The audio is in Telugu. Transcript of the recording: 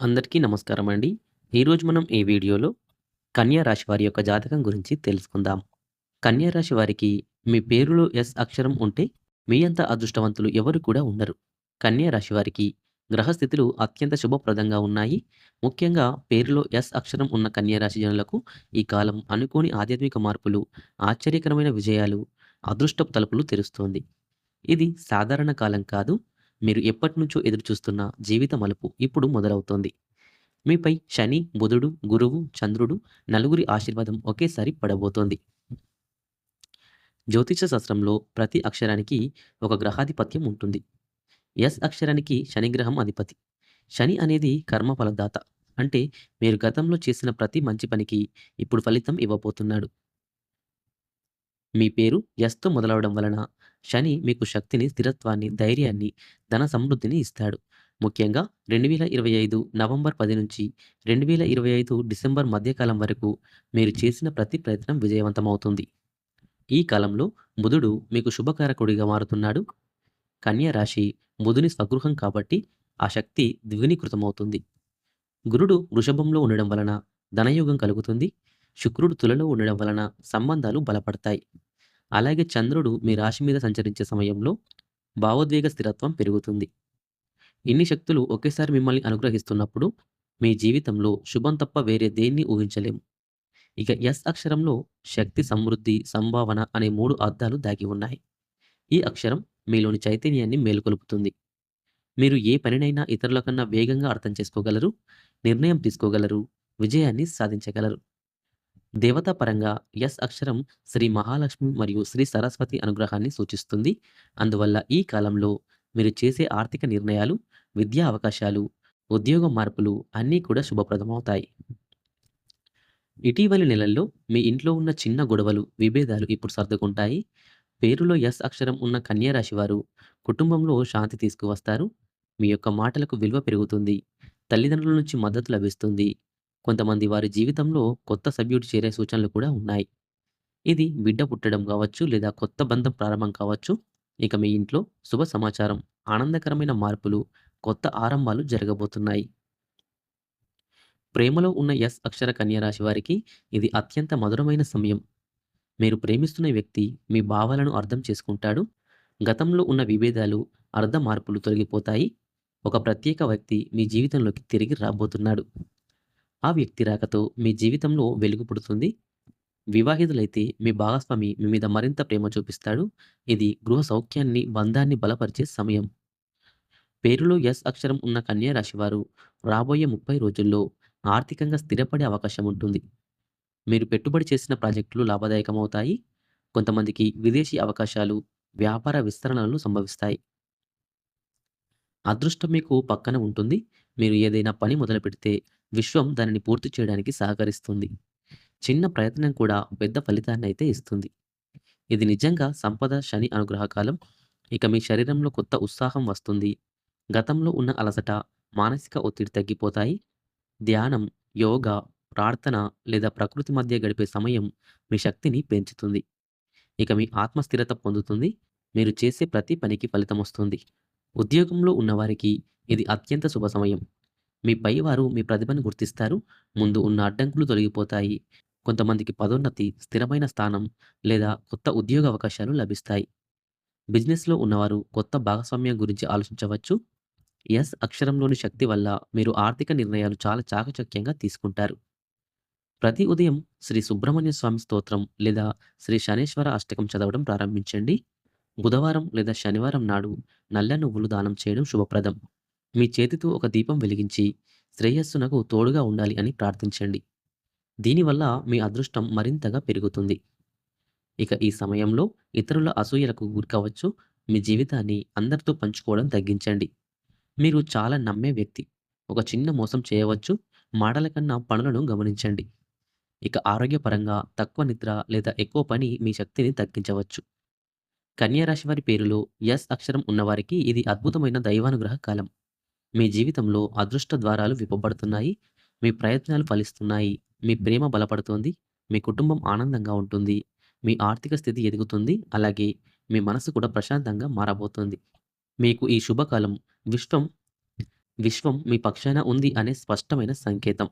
అందరికీ నమస్కారం అండి. ఈరోజు మనం ఈ వీడియోలో కన్యా రాశి వారి యొక్క జాతకం గురించి తెలుసుకుందాం. కన్యా రాశి వారికి మీ పేరులో ఎస్ అక్షరం ఉంటే మీ అంత అదృష్టవంతులు ఎవరు కూడా ఉండరు. కన్యా రాశి వారికి గ్రహస్థితులు అత్యంత శుభప్రదంగా ఉన్నాయి. ముఖ్యంగా పేరులో ఎస్ అక్షరం ఉన్న కన్యా రాశి జనులకు ఈ కాలం అనుకోని ఆధ్యాత్మిక మార్పులు, ఆశ్చర్యకరమైన విజయాలు, అదృష్టపు తలుపులు తెరుస్తోంది. ఇది సాధారణ కాలం కాదు. మీరు ఎప్పటి నుంచో ఎదురుచూస్తున్న జీవిత మలుపు ఇప్పుడు మొదలవుతోంది. మీపై శని, బుధుడు, గురువు, చంద్రుడు నలుగురి ఆశీర్వాదం ఒకేసారి పడబోతోంది. జ్యోతిష శాస్త్రంలో ప్రతి అక్షరానికి ఒక గ్రహాధిపత్యం ఉంటుంది. ఎస్ అక్షరానికి శని గ్రహం అధిపతి. శని అనేది కర్మ ఫలదాత. అంటే మీరు గతంలో చేసిన ప్రతి మంచి పనికి ఇప్పుడు ఫలితం ఇవ్వబోతున్నాడు. మీ పేరు ఎస్‌తో మొదలవడం వలన శని మీకు శక్తిని, స్థిరత్వాన్ని, ధైర్యాన్ని, ధన సమృద్ధిని ఇస్తాడు. ముఖ్యంగా 2025 నవంబర్ పది నుంచి 2025 డిసెంబర్ మధ్యకాలం వరకు మీరు చేసిన ప్రతి ప్రయత్నం విజయవంతమవుతుంది. ఈ కాలంలో బుధుడు మీకు శుభకారకుడిగా మారుతున్నాడు. కన్యా రాశి బుధుని స్వగృహం కాబట్టి ఆ శక్తి ద్విగుణీకృతమవుతుంది. గురుడు వృషభంలో ఉండడం వలన ధనయోగం కలుగుతుంది. శుక్రుడు తులలో ఉండడం వలన సంబంధాలు బలపడతాయి. అలాగే చంద్రుడు మీ రాశి మీద సంచరించే సమయంలో భావోద్వేగ స్థిరత్వం పెరుగుతుంది. ఇన్ని శక్తులు ఒకేసారి మిమ్మల్ని అనుగ్రహిస్తున్నప్పుడు మీ జీవితంలో శుభం తప్ప వేరే దేన్ని ఊహించలేము. ఇక ఎస్ అక్షరంలో శక్తి, సమృద్ధి, సంభావన అనే మూడు అర్థాలు దాగి ఉన్నాయి. ఈ అక్షరం మీలోని చైతన్యాన్ని మేలుకొలుపుతుంది. మీరు ఏ పనినైనా ఇతరుల కన్నా వేగంగా అర్థం చేసుకోగలరు, నిర్ణయం తీసుకోగలరు, విజయాన్ని సాధించగలరు. దేవతా పరంగా ఎస్ అక్షరం శ్రీ మహాలక్ష్మి మరియు శ్రీ సరస్వతి అనుగ్రహాన్ని సూచిస్తుంది. అందువల్ల ఈ కాలంలో మీరు చేసే ఆర్థిక నిర్ణయాలు, విద్యా అవకాశాలు, ఉద్యోగ మార్పులు అన్నీ కూడా శుభప్రదమవుతాయి. ఇటీవలి నెలల్లో మీ ఇంట్లో ఉన్న చిన్న గొడవలు, విభేదాలు ఇప్పుడు సర్దుకుంటాయి. పేరులో ఎస్ అక్షరం ఉన్న కన్యారాశి వారు కుటుంబంలో శాంతి తీసుకువస్తారు. మీ యొక్క మాటలకు విలువ పెరుగుతుంది. తల్లిదండ్రుల నుంచి మద్దతు లభిస్తుంది. కొంతమంది వారి జీవితంలో కొత్త సభ్యుడు చేరే సూచనలు కూడా ఉన్నాయి. ఇది బిడ్డ పుట్టడం కావచ్చు లేదా కొత్త బంధం ప్రారంభం కావచ్చు. ఇక మీ ఇంట్లో శుభ సమాచారం, ఆనందకరమైన మార్పులు, కొత్త ఆరంభాలు జరగబోతున్నాయి. ప్రేమలో ఉన్న ఎస్ అక్షర కన్యరాశి వారికి ఇది అత్యంత మధురమైన సమయం. మీరు ప్రేమిస్తున్న వ్యక్తి మీ భావాలను అర్థం చేసుకుంటాడు. గతంలో ఉన్న విభేదాలు, అర్థ మార్పులు తొలగిపోతాయి. ఒక ప్రత్యేక వ్యక్తి మీ జీవితంలోకి తిరిగి రాబోతున్నాడు. ఆ వ్యక్తి రాకతో మీ జీవితంలో వెలుగు పుడుతుంది. వివాహితులైతే మీ భాగస్వామి మీ మీద మరింత ప్రేమ చూపిస్తాడు. ఇది గృహ సౌఖ్యాన్ని, బంధాన్ని బలపరిచే సమయం. పేరులో ఎస్ అక్షరం ఉన్న కన్యా రాశి వారు రాబోయే 30 రోజుల్లో ఆర్థికంగా స్థిరపడే అవకాశం ఉంటుంది. మీరు పెట్టుబడి చేసిన ప్రాజెక్టులు లాభదాయకమవుతాయి. కొంతమందికి విదేశీ అవకాశాలు, వ్యాపార విస్తరణలు సంభవిస్తాయి. అదృష్టం మీకు పక్కన ఉంటుంది. మీరు ఏదైనా పని మొదలుపెడితే విశ్వం దానిని పూర్తి చేయడానికి సహకరిస్తుంది. చిన్న ప్రయత్నం కూడా పెద్ద ఫలితాన్ని అయితే ఇస్తుంది. ఇది నిజంగా సంపద, శని అనుగ్రహకాలం ఇక మీ శరీరంలో కొత్త ఉత్సాహం వస్తుంది. గతంలో ఉన్న అలసట, మానసిక ఒత్తిడి తగ్గిపోతాయి. ధ్యానం, యోగా, ప్రార్థన లేదా ప్రకృతి మధ్య గడిపే సమయం మీ శక్తిని పెంచుతుంది. ఇక మీ ఆత్మస్థిరత పొందుతుంది. మీరు చేసే ప్రతి పనికి ఫలితం వస్తుంది ఉద్యోగంలో ఉన్నవారికి ఇది అత్యంత శుభ సమయం. మీ పైవారు మీ ప్రతిభను గుర్తిస్తారు. ముందు ఉన్న అడ్డంకులు తొలగిపోతాయి. కొంతమందికి పదోన్నతి, స్థిరమైన స్థానం లేదా కొత్త ఉద్యోగ అవకాశాలు లభిస్తాయి. బిజినెస్‌లో ఉన్నవారు కొత్త భాగస్వామ్యం గురించి ఆలోచించవచ్చు. ఎస్ అక్షరంలోని శక్తి వల్ల మీరు ఆర్థిక నిర్ణయాలు చాలా చాకచక్యంగా తీసుకుంటారు. ప్రతి ఉదయం శ్రీ సుబ్రహ్మణ్య స్వామి స్తోత్రం లేదా శ్రీ శనేశ్వర అష్టకం చదవడం ప్రారంభించండి. బుధవారం లేదా శనివారం నాడు నల్ల నువ్వులు దానం చేయడం శుభప్రదం. మీ చేతితో ఒక దీపం వెలిగించి శ్రేయస్సునకు తోడుగా ఉండాలి అని ప్రార్థించండి. దీనివల్ల మీ అదృష్టం మరింతగా పెరుగుతుంది. ఇక ఈ సమయంలో ఇతరుల అసూయలకు గురికావచ్చు. మీ జీవితాన్ని అందరితో పంచుకోవడం తగ్గించండి. మీరు చాలా నమ్మే వ్యక్తి. ఒక చిన్న మోసం చేయవచ్చు. మాటల కన్నా పనులను గమనించండి. ఇక ఆరోగ్యపరంగా తక్కువ నిద్ర లేదా ఎక్కువ పని మీ శక్తిని తగ్గించవచ్చు. కన్యారాశి వారి పేరులో ఎస్ అక్షరం ఉన్నవారికి ఇది అద్భుతమైన దైవానుగ్రహ కాలం. మీ జీవితంలో అదృష్ట ద్వారాలు విప్పబడుతున్నాయి. మీ ప్రయత్నాలు ఫలిస్తున్నాయి. మీ ప్రేమ బలపడుతోంది. మీ కుటుంబం ఆనందంగా ఉంటుంది. మీ ఆర్థిక స్థితి ఎదుగుతుంది. అలాగే మీ మనసు కూడా ప్రశాంతంగా మారబోతుంది మీకు ఈ శుభకాలం విశ్వం విశ్వం మీ పక్షాన ఉంది అనే స్పష్టమైన సంకేతం.